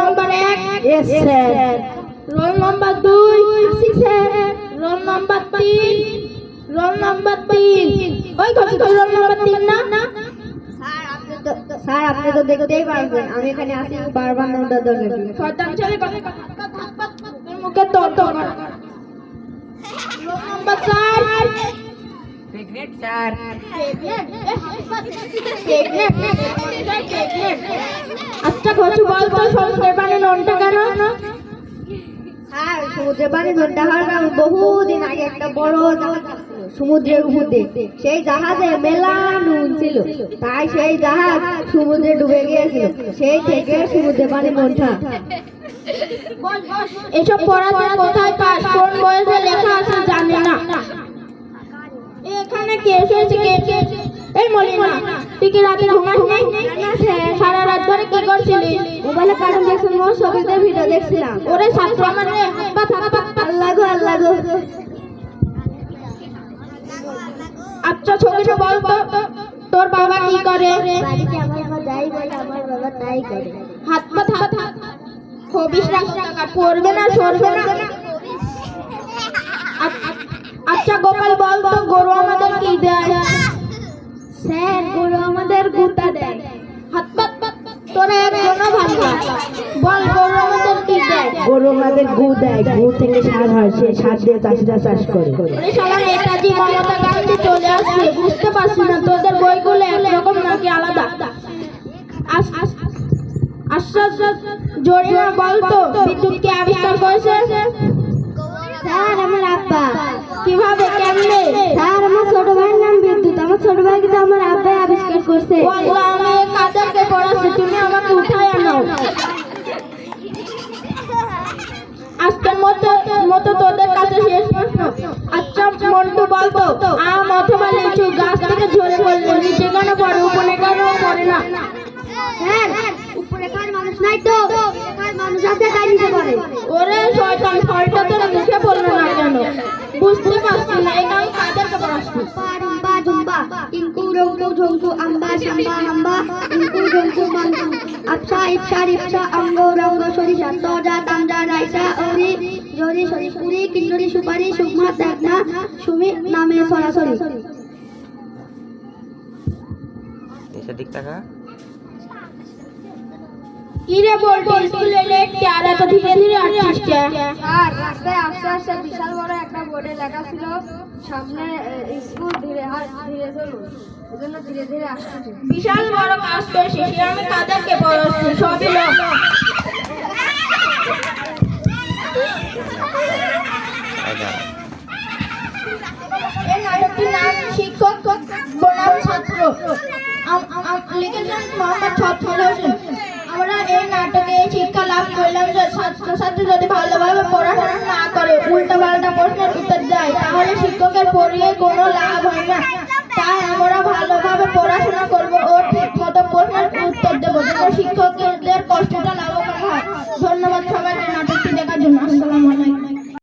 নম্বর এক Yes, sir. Roll number দুই sir roll number তিন রোল নম্বর তিন। ওই কত তো রোল নম্বর তিন না? না স্যার আপনি তো দেখতেই পারবেন আমি এখানে আসি বারবার ছেলে কথা মুখে তোর তোর রোল নম্বর চার। প্রেগনেন্ট স্যার সমুদ্রের পানি ননটা কেন সমুদ্রের পানি ধরতে হওয়ার কারণ বহুদিন আগে একটা বড় জাহাজ সমুদ্রের উপর সেই জাহাজে মেলা নুন ছিল। তাই সেই জাহাজ সমুদ্রে ডুবে গিয়েছিল। সেই থেকে সমুদ্রের পানি নোনটা এসব পড়াতে কোথায় পাস কোন বয়সে লেখা আছে জানি না। এখানে কে এসেছে কে তুই কি রাতে ঘুমাস নাই? সারা রাত ধরে কি করছিলি? মোবাইলে কার্টুন দেখছিলাম ভিডিও দেখছিলাম। ওরে ছাত্র আমার রে। আল্লাহ গো আল্লাহ গো। আচ্ছা ছবিটা বল তো। তোর বাবা কি করে? বাড়িতে আমার মা যাই বলে আমার বাবা তাই করে। হাত পা টাকা পড়বে না সরবে না। আ- আ- আচ্ছা গোপাল বল তো গরু আমাদের কি দেয়? স্যার গরু আমাদের গুতা দেয়। হাত পাত পাত তোরা একজনও ভালো না। বল গরু আমাদের কি দেয়? গরু আমাদের গু দেয়। গু থেকে সার হয় সে সার দিয়ে চাষিরা চাষ করে। ওরে শালা নেতাজি মমতা গান্ধী চলে আসছে। বুঝতে পারছি না তোদের বইগুলো একরকম নাকি আলাদা? আস- আস- আশ্বাস জরিনা বল তো বিদ্যুৎ কে আবিষ্কার করেছে? স্যার আমার আব্বা কীভাবে কেমনে স্যার আমার ছোট ভাইয়ের নাম বিদ্যুৎ আমার ছোট ভাই কিন্তু আমার আব্বাই আবিষ্কার করছে। আমি কাদেরকে পড়াচ্ছি তুমি আমাকে উঠায় আনো। আজকের মতো মতো তোদের কাছে শেষ প্রশ্ন। আচ্ছা মন্টু বলতো আম অথবা লিচু গাছ থেকে ঝরে পড়লে নিচে কেন পড়ে উপরে কেন পড়ে না? স্যার উপরে কার মানুষ নাই তো? কার মানুষ আছে তাই নিতে পারে ওরে শয়তান ফলটা তোর মুখে পড়ল না কেন? বুঝতে পারছি? রঙ্কু ঝঙ্কু আম্বা সাম্বা হাম্বা ইনকু ঝঙ্কু মানকু আচ্ছা ইচ্ছা রিপসা অঙ্গ রঙ্গ সরিষা তজা তামজা রাইসা অরি জরি সরি পুরি কিন্নরি সুপারি সুকমা দেখনা সুমি নামে সরাসরি এসে দিক টাকা কি বলতো স্কুলে লেট কে? আর এত ধীরে ধীরে আসছিস কে? আর রাস্তায় আস্তে আস্তে বিশাল বড় একটা বোর্ডে লেখা ছিল, সামনে স্কুল ধীরে ধীরে চলুন এজন্য ধীরে ধীরে আসতেছে বিশাল বড় কাজ করেছিস সে আমি কাদেরকে পড়াচ্ছি, সবই আমরা এই নাটকে শিক্ষা লাভ করলাম যে ছাত্রছাত্রী যদি ভালোভাবে পড়াশোনা না করে উল্টা প্রশ্নের উত্তর দেয়, তাহলে শিক্ষকের পড়িয়ে কোনো লাভ ছাত্র শিক্ষকদের কষ্টটা